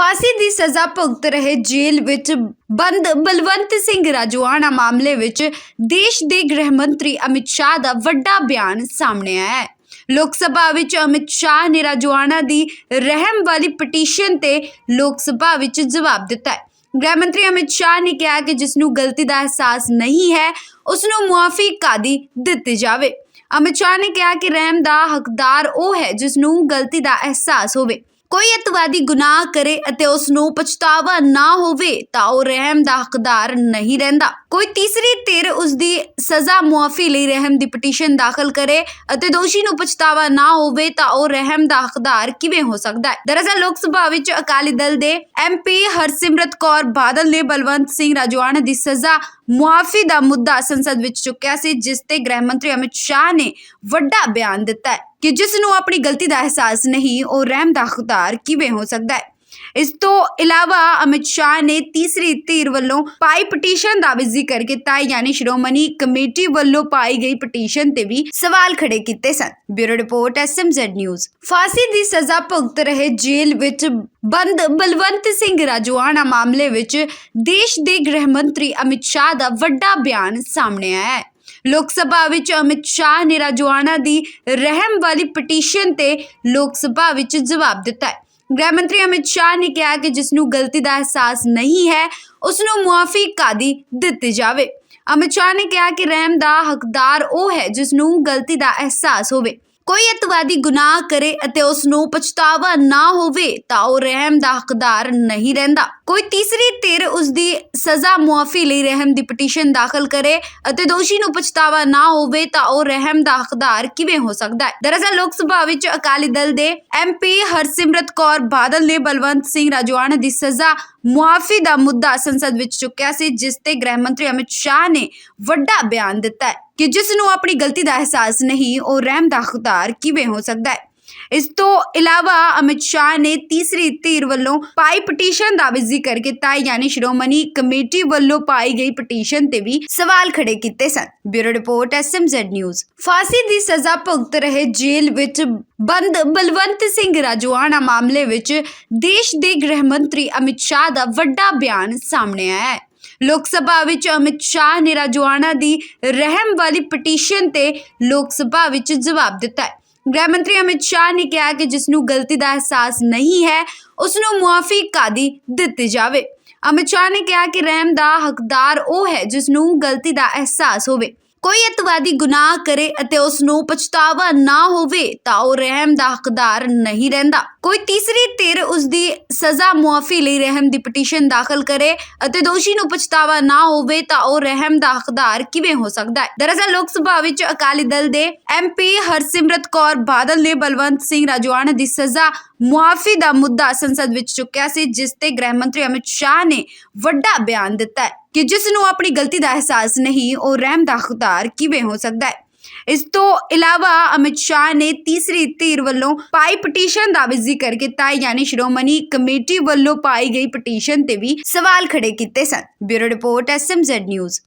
ਫਾਂਸੀ ਦੀ ਸਜ਼ਾ ਭੁਗਤ ਰਹੇ ਜੇਲ੍ਹ ਵਿੱਚ ਬੰਦ ਬਲਵੰਤ ਸਿੰਘ ਰਾਜੋਆਣਾ ਮਾਮਲੇ ਵਿੱਚ ਦੇਸ਼ ਦੇ ਗ੍ਰਹਿ ਮੰਤਰੀ ਅਮਿਤ ਸ਼ਾਹ ਦਾ ਵੱਡਾ ਬਿਆਨ ਸਾਹਮਣੇ ਆਇਆ ਹੈ। ਲੋਕ ਸਭਾ ਵਿੱਚ ਅਮਿਤ ਸ਼ਾਹ ਨੇ ਰਾਜੋਆਣਾ ਦੀ ਰਹਿਮ ਵਾਲੀ ਪਟੀਸ਼ਨ ਤੇ ਲੋਕ ਸਭਾ ਵਿੱਚ ਜਵਾਬ ਦਿੱਤਾ ਹੈ। ਗ੍ਰਹਿ ਮੰਤਰੀ ਅਮਿਤ ਸ਼ਾਹ ਨੇ ਕਿਹਾ ਕਿ ਜਿਸ ਨੂੰ ਗਲਤੀ ਦਾ ਅਹਿਸਾਸ ਨਹੀਂ ਹੈ, ਉਸ ਨੂੰ ਮੁਆਫੀ ਕਾਦੀ ਦਿੱਤੀ ਜਾਵੇ। ਅਮਿਤ ਸ਼ਾਹ ਨੇ ਕਿਹਾ ਕਿ ਰਹਿਮ ਦਾ ਹੱਕਦਾਰ ਉਹ ਹੈ ਜਿਸ ਨੂੰ ਗਲਤੀ ਦਾ ਅਹਿਸਾਸ ਹੋਵੇ। ਕੋਈ ਅਤਵਾਦੀ ਗੁਨਾਹ ਕਰੇ ਅਤੇ ਉਸ ਨੂੰ ਪਛਤਾਵਾ ਨਾ ਹੋਵੇ ਤਾਂ ਉਹ ਰਹਿਮ ਦਾ ਹੱਕਦਾਰ ਨਹੀਂ ਰਹਿੰਦਾ। ਕੋਈ ਤੀਸਰੀ ਧਿਰ ਉਸ ਦੀ ਸਜ਼ਾ ਮੁਆਫੀ ਲਈ ਰਹਿਮ ਦੀ ਪਟੀਸ਼ਨ ਦਾਖਲ ਕਰੇ ਅਤੇ ਦੋਸ਼ੀ ਨੂੰ ਪਛਤਾਵਾ ਨਾ ਹੋਵੇ ਤਾਂ ਉਹ ਰਹਿਮ ਦਾ ਹੱਕਦਾਰ ਕਿਵੇਂ ਹੋ ਸਕਦਾ ਹੈ? ਦਰਅਸਲ, ਲੋਕ ਸਭਾ ਵਿੱਚ ਅਕਾਲੀ ਦਲ ਦੇ ਐਮਪੀ ਹਰਸਿਮਰਤ ਕੌਰ ਬਾਦਲ ਨੇ ਬਲਵੰਤ ਸਿੰਘ ਰਾਜੋਆਣਾ ਦੀ ਸਜ਼ਾ ਮੁਆਫੀ ਦਾ ਮੁੱਦਾ ਸੰਸਦ ਵਿੱਚ ਚੁੱਕਿਆ ਸੀ, ਜਿਸ ਤੇ ਗ੍ਰਹਿ ਮੰਤਰੀ ਅਮਿਤ ਸ਼ਾਹ ਨੇ ਵੱਡਾ ਬਿਆਨ ਦਿੱਤਾ ਹੈ। ਕਿ ਜਿਸ ਨੂੰ ਆਪਣੀ ਗਲਤੀ ਦਾ ਅਹਿਸਾਸ ਨਹੀਂ, ਉਹ ਰਹਿਮ ਦਾ ਹੱਕਦਾਰ ਕਿਵੇਂ ਹੋ ਸਕਦਾ ਹੈ? ਇਸ ਤੋਂ ਇਲਾਵਾ ਅਮਿਤ ਸ਼ਾਹ ਨੇ ਤੀਸਰੀ ਧਿਰ ਵੱਲੋਂ ਪਾਈ ਪਟੀਸ਼ਨ ਦਾ ਵੀ ਜ਼ਿਕਰ ਕੀਤਾ ਯਾਨੀ ਸ਼੍ਰੋਮਣੀ ਕਮੇਟੀ ਵੱਲੋਂ ਪਾਈ ਗਈ ਪਟੀਸ਼ਨ ਤੇ ਵੀ ਸਵਾਲ ਖੜੇ ਕੀਤੇ ਸਨ। Bureau report SMZ news. ਫਾਂਸੀ ਦੀ ਸਜ਼ਾ ਭੁਗਤ ਰਹੇ ਜੇਲ੍ਹ ਵਿੱਚ ਬੰਦ ਬਲਵੰਤ ਸਿੰਘ ਰਾਜੋਆਣਾ ਮਾਮਲੇ ਵਿੱਚ ਦੇਸ਼ ਦੇ ਗ੍ਰਹਿ ਮੰਤਰੀ ਅਮਿਤ ਸ਼ਾਹ ਦਾ ਵੱਡਾ ਬਿਆਨ ਸਾਹਮਣੇ ਆਇਆ ਹੈ। ਲੋਕ ਸਭਾ ਵਿੱਚ ਅਮਿਤ ਸ਼ਾਹ ਨੇ ਰਾਜੋਆਣਾ ਦੀ ਰਹਿਮ ਵਾਲੀ ਪਟੀਸ਼ਨ ਤੇ ਲੋਕ ਸਭਾ ਵਿੱਚ ਜਵਾਬ ਦਿੱਤਾ ਹੈ। ਗ੍ਰਹਿ ਮੰਤਰੀ ਅਮਿਤ ਸ਼ਾਹ ਨੇ ਕਿਹਾ ਕਿ ਜਿਸ ਨੂੰ ਗਲਤੀ ਦਾ ਅਹਿਸਾਸ ਨਹੀਂ ਹੈ, ਉਸ ਨੂੰ ਮੁਆਫੀ ਕਾਦੀ ਦਿੱਤੀ ਜਾਵੇ। ਅਮਿਤ ਸ਼ਾਹ ਨੇ ਕਿਹਾ ਕਿ ਰਹਿਮ ਦਾ ਹੱਕਦਾਰ ਉਹ ਹੈ ਜਿਸ ਨੂੰ ਗਲਤੀ ਦਾ ਅਹਿਸਾਸ ਹੋਵੇ। ਕੋਈ ਅਤਵਾਦੀ ਗੁਨਾਹ ਕਰੇ ਅਤੇ ਉਸ ਨੂੰ ਪਛਤਾਵਾ ਨਾ ਹੋਵੇ ਤਾਂ ਉਹ ਰਹਿਮ ਦਾ ਹੱਕਦਾਰ ਨਹੀਂ ਰਹਿੰਦਾ। ਕੋਈ ਤੀਸਰੀ ਧਿਰ ਉਸ ਦੀ ਸਜ਼ਾ ਮੁਆਫੀ ਲਈ ਰਹਿਮ ਦੀ ਪਟੀਸ਼ਨ ਦਾਖਲ ਕਰੇ ਅਤੇ ਦੋਸ਼ੀ ਨੂੰ ਪਛਤਾਵਾ ਨਾ ਹੋਵੇ ਤਾਂ ਉਹ ਰਹਿਮ ਦਾ ਹੱਕਦਾਰ ਕਿਵੇਂ ਹੋ ਸਕਦਾ ਹੈ? ਦਰਅਸਲ, ਲੋਕ ਸਭਾ ਵਿੱਚ ਅਕਾਲੀ ਦਲ ਦੇ ਐਮਪੀ ਹਰਸਿਮਰਤ ਕੌਰ ਬਾਦਲ ਨੇ ਬਲਵੰਤ ਸਿੰਘ ਰਾਜੋਆਣਾ ਦੀ ਸਜ਼ਾ ਮੁਆਫੀ ਦਾ ਮੁੱਦਾ ਸੰਸਦ ਵਿੱਚ ਚੁੱਕਿਆ ਸੀ, ਜਿਸ ਤੇ ਗ੍ਰਹਿ ਮੰਤਰੀ ਅਮਿਤ ਸ਼ਾਹ ਨੇ ਵੱਡਾ ਬਿਆਨ ਦਿੱਤਾ ਹੈ ਕਿ ਜਿਸ ਨੂੰ ਆਪਣੀ ਗਲਤੀ ਦਾ ਅਹਿਸਾਸ ਨਹੀਂ, ਉਹ ਰਹਿਮ ਦਾ ਹੱਕਦਾਰ ਕਿਵੇਂ ਹੋ ਸਕਦਾ ਹੈ? ਇਸ ਤੋਂ ਇਲਾਵਾ ਅਮਿਤ ਸ਼ਾਹ ਨੇ ਤੀਸਰੀ ਧਿਰ ਵੱਲੋਂ ਪਾਈ ਪਟੀਸ਼ਨ ਦਾ ਵੀ ਜ਼ਿਕਰ ਕੀਤਾ। ਯਾਨੀ ਸ਼੍ਰੋਮਣੀ ਕਮੇਟੀ ਵੱਲੋਂ ਪਾਈ ਗਈ ਪਟੀਸ਼ਨ ਤੇ ਵੀ ਸਵਾਲ ਖੜੇ ਕੀਤੇ ਸਨ। Bureau report SMZ news. ਫਾਂਸੀ ਦੀ ਸਜ਼ਾ ਭੁਗਤ ਰਹੇ ਜੇਲ੍ਹ ਵਿੱਚ ਬੰਦ ਬਲਵੰਤ ਸਿੰਘ ਰਾਜੋਆਣਾ ਮਾਮਲੇ ਵਿੱਚ ਦੇਸ਼ ਦੇ ਗ੍ਰਹਿ ਮੰਤਰੀ ਅਮਿਤ ਸ਼ਾਹ ਦਾ ਵੱਡਾ ਬਿਆਨ ਸਾਹਮਣੇ ਆਇਆ ਹੈ। ਲੋਕ ਸਭਾ ਵਿੱਚ ਅਮਿਤ ਸ਼ਾਹ ਨੇ ਰਾਜੋਆਣਾ ਦੀ ਰਹਿਮ ਵਾਲੀ ਪਟੀਸ਼ਨ ਤੇ ਲੋਕ ਸਭਾ ਵਿੱਚ ਜਵਾਬ ਦਿੱਤਾ ਹੈ। ਗ੍ਰਹਿ ਮੰਤਰੀ ਅਮਿਤ ਸ਼ਾਹ ਨੇ ਕਿਹਾ ਕਿ ਜਿਸ ਨੂੰ ਗਲਤੀ ਦਾ ਅਹਿਸਾਸ ਨਹੀਂ ਹੈ, ਉਸ ਨੂੰ ਮੁਆਫੀ ਕਾਦੀ ਦਿੱਤੀ ਜਾਵੇ। ਅਮਿਤ ਸ਼ਾਹ ਨੇ ਕਿਹਾ ਕਿ ਰਹਿਮ ਦਾ ਹੱਕਦਾਰ ਉਹ ਹੈ ਜਿਸ ਨੂੰ ਗਲਤੀ ਦਾ ਅਹਿਸਾਸ ਹੋਵੇ। ਕੋਈ ਅਤਵਾਦੀ ਗੁਨਾਹ ਕਰੇ ਅਤੇ ਉਸ ਨੂੰ ਪਛਤਾਵਾ ਨਾ ਹੋਵੇ ਤਾਂ ਉਹ ਰਹਿਮ ਦਾ ਹੱਕਦਾਰ ਨਹੀਂ ਰਹਿੰਦਾ। ਕੋਈ ਤੀਸਰੀ ਧਿਰ ਉਸ ਦੀ ਸਜ਼ਾ ਮੁਆਫੀ ਲਈ ਰਹਿਮ ਦੀ ਪਟੀਸ਼ਨ ਦਾਖਲ ਕਰੇ ਅਤੇ ਦੋਸ਼ੀ ਨੂੰ ਪਛਤਾਵਾ ਨਾ ਹੋਵੇ ਤਾਂ ਉਹ ਰਹਿਮ ਦਾ ਹੱਕਦਾਰ ਕਿਵੇਂ ਹੋ ਸਕਦਾ ਹੈ? ਦਰਅਸਲ, ਲੋਕ ਸਭਾ ਵਿੱਚ ਅਕਾਲੀ ਦਲ ਦੇ ਐਮਪੀ ਹਰਸਿਮਰਤ ਕੌਰ ਬਾਦਲ ਨੇ ਬਲਵੰਤ ਸਿੰਘ ਰਾਜੋਆਣਾ ਦੀ ਸਜ਼ਾ ਮੁਆਫੀ ਦਾ ਮੁੱਦਾ ਸੰਸਦ ਵਿੱਚ ਚੁੱਕਿਆ ਸੀ, ਜਿਸ ਤੇ ਗ੍ਰਹਿ ਮੰਤਰੀ ਅਮਿਤ ਸ਼ਾਹ ਨੇ ਵੱਡਾ ਬਿਆਨ ਦਿੱਤਾ ਹੈ। ਕਿ ਜਿਸ ਨੂੰ ਆਪਣੀ ਗਲਤੀ ਦਾ ਅਹਿਸਾਸ ਨਹੀਂ, ਉਹ ਰਹਿਮ ਦਾ ਹੱਕਦਾਰ ਕਿਵੇਂ ਹੋ ਸਕਦਾ ਹੈ? ਇਸ ਤੋਂ ਇਲਾਵਾ ਅਮਿਤ ਸ਼ਾਹ ਨੇ ਤੀਸਰੀ ਧਿਰ ਵੱਲੋਂ ਪਾਈ ਪਟੀਸ਼ਨ ਦਾ ਵੀ ਜ਼ਿਕਰ ਕੀਤਾ ਯਾਨੀ ਸ਼੍ਰੋਮਣੀ ਕਮੇਟੀ ਵੱਲੋਂ ਪਾਈ ਗਈ ਪਟੀਸ਼ਨ ਤੇ ਵੀ ਸਵਾਲ ਖੜੇ ਕੀਤੇ ਸਨ। Bureau report SMZ news.